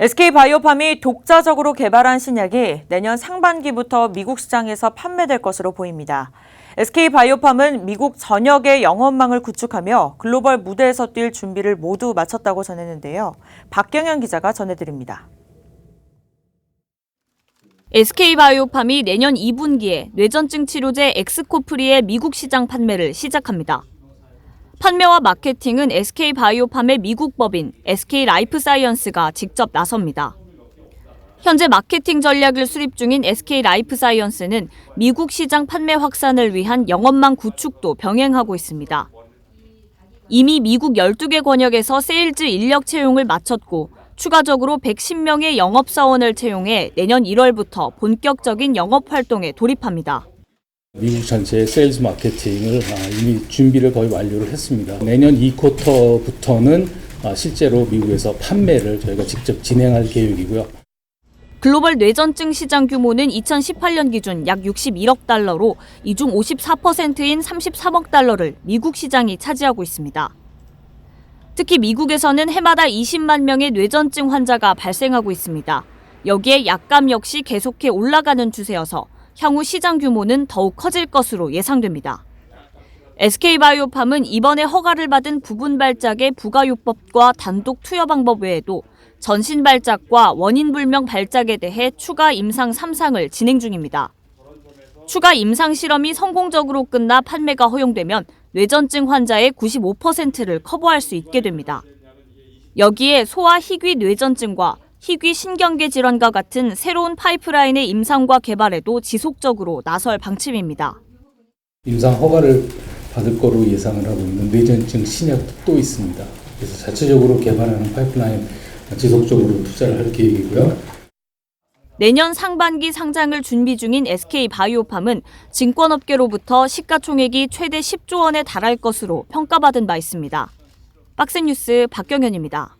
SK바이오팜이 독자적으로 개발한 신약이 내년 상반기부터 미국 시장에서 판매될 것으로 보입니다. SK바이오팜은 미국 전역의 영업망을 구축하며 글로벌 무대에서 뛸 준비를 모두 마쳤다고 전했는데요. 박경현 기자가 전해드립니다. SK바이오팜이 내년 2분기에 뇌전증 치료제 엑스코프리의 미국 시장 판매를 시작합니다. 판매와 마케팅은 SK바이오팜의 미국 법인 SK라이프사이언스가 직접 나섭니다. 현재 마케팅 전략을 수립 중인 SK라이프사이언스는 미국 시장 판매 확산을 위한 영업망 구축도 병행하고 있습니다. 이미 미국 12개 권역에서 세일즈 인력 채용을 마쳤고 추가적으로 110명의 영업사원을 채용해 내년 1월부터 본격적인 영업 활동에 돌입합니다. 미국 전체의 세일즈 마케팅을 아, 이미 준비를 거의 완료를 했습니다. 내년 2쿼터부터는 아, 실제로 미국에서 판매를 저희가 직접 진행할 계획이고요. 글로벌 뇌전증 시장 규모는 2018년 기준 약 61억 달러로 이 중 54%인 33억 달러를 미국 시장이 차지하고 있습니다. 특히 미국에서는 해마다 20만 명의 뇌전증 환자가 발생하고 있습니다. 여기에 약감 역시 계속해 올라가는 추세여서 향후 시장 규모는 더욱 커질 것으로 예상됩니다. SK바이오팜은 이번에 허가를 받은 부분 발작의 부가요법과 단독 투여 방법 외에도 전신 발작과 원인 불명 발작에 대해 추가 임상 3상을 진행 중입니다. 추가 임상 실험이 성공적으로 끝나 판매가 허용되면 뇌전증 환자의 95%를 커버할 수 있게 됩니다. 여기에 소아 희귀 뇌전증과 희귀 신경계 질환과 같은 새로운 파이프라인의 임상과 개발에도 지속적으로 나설 방침입니다. 임상 허가를 받을 거로 예상을 하고 있는 뇌전증 신약도 또 있습니다. 그래서 자체적으로 개발하는 파이프라인 지속적으로 투자를 할 계획이고요. 내년 상반기 상장을 준비 중인 SK바이오팜은 증권업계로부터 시가총액이 최대 10조 원에 달할 것으로 평가받은 바 있습니다. 박스뉴스 박경현입니다.